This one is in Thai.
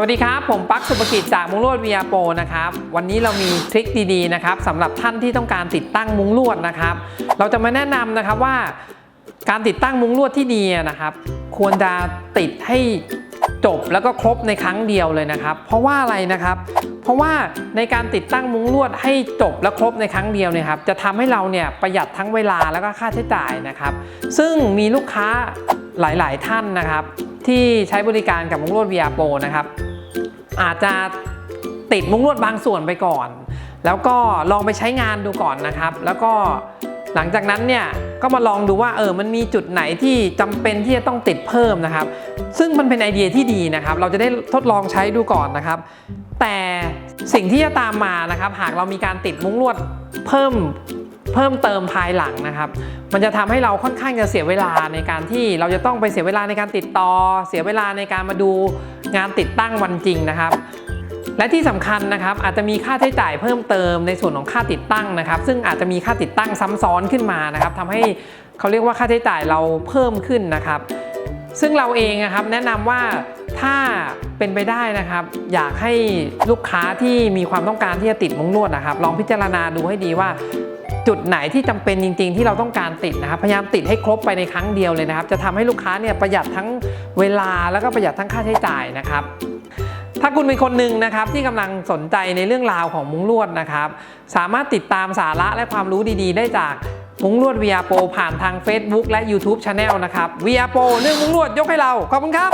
สวัสดีครับ ผมปักสุภกิจจากมุ้งลวด VR Pro นะครับ วันนี้เรามีทริคดีๆนะครับสำหรับท่านที่ต้องการติดตั้งมุ้งลวดนะครับ เราจะมาแนะนำนะครับว่า การติดตั้งมุ้งลวดที่ดีนะครับ ควรจะติดให้จบแล้วก็ครบในครั้งเดียวเลยนะครับ เพราะว่าอะไรนะครับ เพราะว่าในการติดตั้งมุ้งลวดให้จบและครบในครั้งเดียวเนี่ยครับจะทำให้เราเนี่ยประหยัดทั้งเวลาแล้วก็ค่าใช้จ่ายนะครับ ซึ่งมีลูกค้าหลาย ๆ ท่านนะครับ ที่ใช้บริการกับมุ้งลวด VR Pro นะครับ อาจจะติดมุ้งลวดบางส่วนไปก่อน แล้วก็ลองไปใช้งานดูก่อนนะครับ แล้วก็หลังจากนั้นเนี่ยก็มาลองดูว่าเออมันมีจุดไหนที่จำเป็นที่จะต้องติดเพิ่มนะครับ ซึ่งมันเป็นไอเดียที่ดีนะครับ เราจะได้ทดลองใช้ดูก่อนนะครับ แต่สิ่งที่จะตามมานะครับ หากเรามีการติดมุ้งลวดเพิ่มเพิ่มเติมภายหลังนะครับ มันจะทำให้เราค่อนข้างจะเสียเวลาในการที่เราจะต้องไปเสียเวลาในการติดต่อ เสียเวลาในการมาดู งานติดตั้งวันจริงนะครับ และที่สำคัญนะครับอาจจะมีค่าใช้จ่ายเพิ่มเติมในส่วนของค่าติดตั้งนะครับ ซึ่งอาจจะมีค่าติดตั้งซ้ำซ้อนขึ้นมานะครับทำให้เขาเรียกว่าค่าใช้จ่ายเราเพิ่มขึ้นนะครับ ซึ่งเราเองนะครับแนะนำว่าถ้าเป็นไปได้นะครับ อยากให้ลูกค้าที่มีความต้องการที่จะติดมุ้งลวดนะครับ ลองพิจารณาดูให้ดีว่า จุดไหนที่จำเป็นจริง ๆ ที่เราต้องการติดนะครับพยายามติดให้ครบไปในครั้งเดียวเลยนะครับ จะทำให้ลูกค้าเนี่ยประหยัดทั้งเวลาแล้วก็ประหยัดทั้งค่าใช้จ่ายนะครับถ้าคุณเป็นคนหนึ่งนะครับที่กำลังสนใจในเรื่องราวของมุ้งลวดนะครับ สามารถติดตามสาระและความรู้ดีๆ ได้จากมุ้งลวด VR Pro ผ่านทาง Facebook และ YouTube Channel นะครับ VR Pro เรื่องมุ้งลวดยกให้เรา ขอบคุณครับ